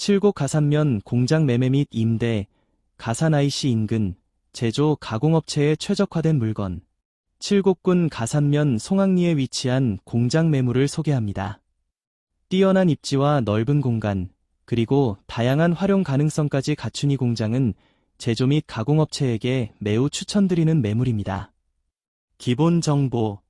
칠곡 가산면 공장 매매 및 임대, 가산 IC 인근, 제조 가공업체에 최적화된 물건. 칠곡군 가산면 송악리에 위치한 공장 매물을 소개합니다. 뛰어난 입지와 넓은 공간, 그리고 다양한 활용 가능성까지 갖춘 이 공장은 제조 및 가공업체에게 매우 추천드리는 매물입니다. 기본 정보,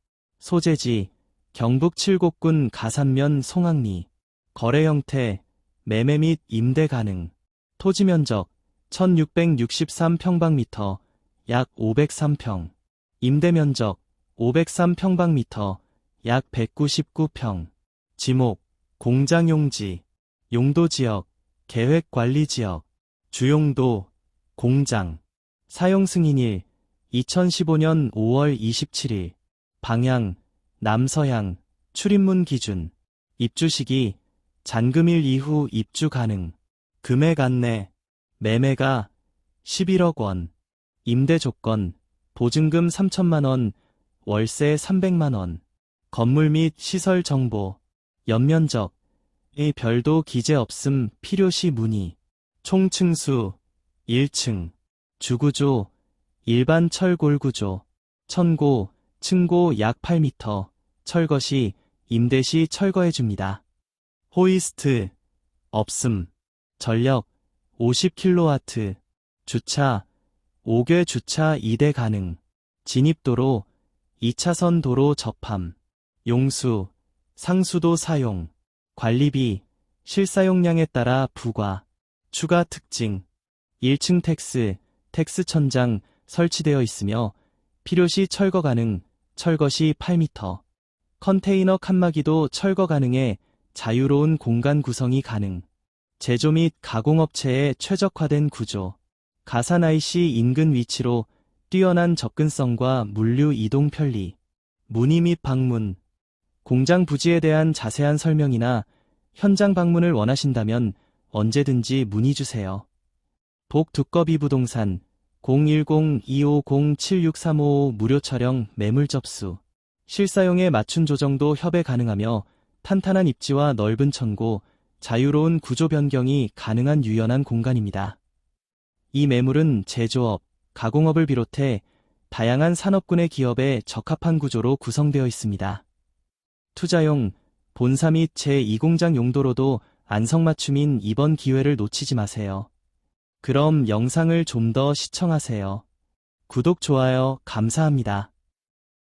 소재지, 경북 칠곡군 가산면 송악리, 거래 형태, 매매 및 임대 가능, 토지 면적 1663평방미터, 약 503평, 임대 면적 503평방미터, 약 199평, 지목, 공장 용지, 용도 지역, 계획 관리 지역, 주용도, 공장, 사용 승인 일 2015년 5월 27일, 방향, 남서향, 출입문 기준, 입주 시기, 잔금일 이후 입주 가능, 금액 안내, 매매가 11억 원, 임대 조건, 보증금 3천만 원, 월세 300만 원, 건물 및 시설 정보, 연면적, 의 별도 기재 없음 필요시 문의, 총 층수 1층, 주구조, 일반 철골 구조, 천고, 층고 약 8m, 철거시, 임대시 철거해줍니다. 호이스트, 없음, 전력 50kW, 주차, 5개 주차 2대 가능, 진입도로, 2차선 도로 접함, 용수, 상수도 사용, 관리비, 실사용량에 따라 부과, 추가 특징, 1층 텍스, 텍스 천장 설치되어 있으며 필요시 철거 가능, 철거 시 8m, 컨테이너 칸막이도 철거 가능해 자유로운 공간 구성이 가능, 제조 및 가공업체에 최적화된 구조, IC 인근 위치로 뛰어난 접근성과 물류 이동 편리, 문의 및 방문, 공장 부지에 대한 자세한 설명이나 현장 방문을 원하신다면 언제든지 문의 주세요. 복 두꺼비 부동산. 010-250-7635 무료 촬영 매물 접수. 실사용에 맞춘 조정도 협의 가능하며 탄탄한 입지와 넓은 천고, 자유로운 구조 변경이 가능한 유연한 공간입니다. 이 매물은 제조업, 가공업을 비롯해 다양한 산업군의 기업에 적합한 구조로 구성되어 있습니다. 투자용, 본사 및 제2공장 용도로도 안성맞춤인 이번 기회를 놓치지 마세요. 그럼 영상을 좀 더 시청하세요. 구독, 좋아요, 감사합니다.